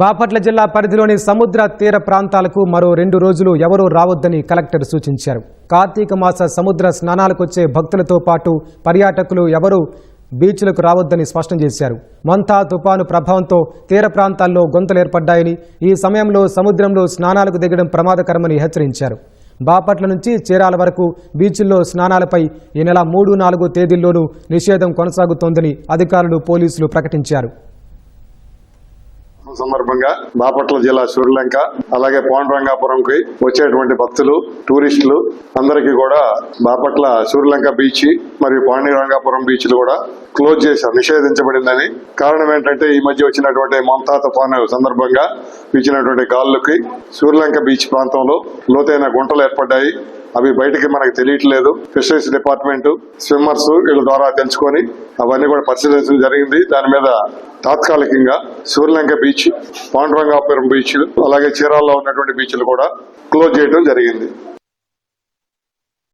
బాపట్ల జిల్లా పరిధిలోని సముద్ర తీర ప్రాంతాలకు మరో రెండు రోజులు ఎవరూ రావద్దని కలెక్టర్ సూచించారు. కార్తీక మాస సముద్ర స్నానాలకొచ్చే భక్తులతో పాటు పర్యాటకులు ఎవరూ బీచ్లకు రావద్దని స్పష్టం చేశారు. మంతా తుపాను ప్రభావంతో తీర ప్రాంతాల్లో గొంతలు ఏర్పడ్డాయని ఈ సమయంలో సముద్రంలో స్నానాలకు దిగడం ప్రమాదకరమని హెచ్చరించారు. బాపట్ల నుంచి చీరాల వరకు బీచ్ల్లో స్నానాలపై ఈ నెల మూడు నాలుగు తేదీల్లోనూ నిషేధం కొనసాగుతోందని అధికారులు పోలీసులు ప్రకటించారు. సందర్భంగా బాపట్ల జిల్లా సూర్యలంక అలాగే పాండురంగాపురంకి వచ్చేటువంటి భక్తులు టూరిస్టులు అందరికీ కూడా బాపట్ల సూర్యలంక బీచ్ మరియు పాండిరంగాపురం బీచ్లు కూడా క్లోజ్ చేశారు నిషేధించబడిందని. కారణం ఏంటంటే ఈ మధ్య వచ్చినటువంటి మొంతా తుఫాను సందర్భంగా వీచినటువంటి గాలులకి సూర్యలంక బీచ్ ప్రాంతంలో లోతైన గుంటలు ఏర్పడ్డాయి. అవి బయటకి మనకు తెలియట్లేదు. ఫిషరీస్ డిపార్ట్మెంట్ స్విమ్మర్స్ వీళ్ళ ద్వారా తెలుసుకొని అవన్నీ కూడా పరిశీలించడం జరిగింది. దాని మీద తాత్కాలికంగా సూర్యలంక బీచ్ పాండురంగాపురం బీచ్ అలాగే చీరాల్లో ఉన్నటువంటి బీచ్లు కూడా క్లోజ్ చేయడం జరిగింది.